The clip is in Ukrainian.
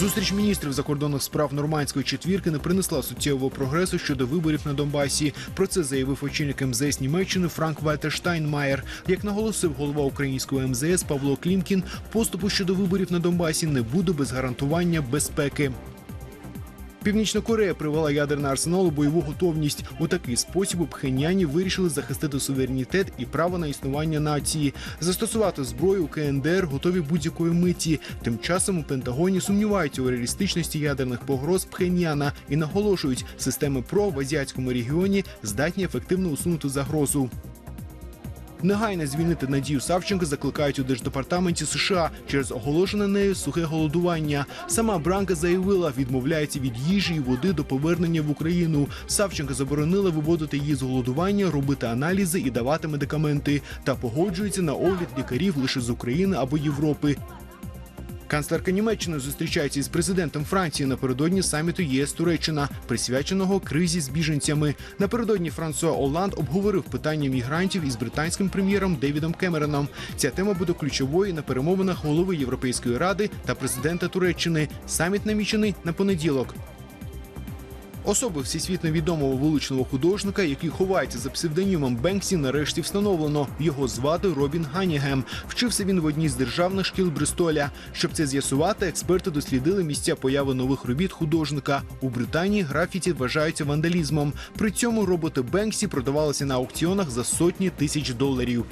Зустріч міністрів закордонних справ нормандської четвірки не принесла суттєвого прогресу щодо виборів на Донбасі. Про це заявив очільник МЗС Німеччини Франк Вальтер Штайнмаєр. Як наголосив голова українського МЗС Павло Клімкін, поступу щодо виборів на Донбасі не буде без гарантування безпеки. Північна Корея привела ядерний арсенал у бойову готовність. У такий спосіб у Пхеньяні вирішили захистити суверенітет і право на існування нації. Застосувати зброю у КНДР готові будь-якої миті. Тим часом у Пентагоні сумніваються у реалістичності ядерних погроз Пхеньяна і наголошують, системи ПРО в азіатському регіоні здатні ефективно усунути загрозу. Негайно звільнити Надію Савченко закликають у держдепартаменті США через оголошене нею сухе голодування. Сама Бранка заявила, відмовляється від їжі і води до повернення в Україну. Савченко заборонила виводити її з голодування, робити аналізи і давати медикаменти. Та погоджується на огляд лікарів лише з України або Європи. Канцлерка Німеччини зустрічається із президентом Франції напередодні саміту ЄС Туреччина, присвяченого кризі з біженцями. Напередодні Франсуа Оланд обговорив питання мігрантів із британським прем'єром Девідом Кемероном. Ця тема буде ключовою на перемовинах голови Європейської ради та президента Туреччини. Саміт намічений на понеділок. Особи всесвітньо відомого вуличного художника, який ховається за псевдонімом Бенксі, нарешті встановлено. Його звати Робін Ганігем. Вчився він в одній з державних шкіл Бристоля. Щоб це з'ясувати, експерти дослідили місця появи нових робіт художника. У Британії графіті вважаються вандалізмом. При цьому роботи Бенксі продавалися на аукціонах за сотні тисяч доларів.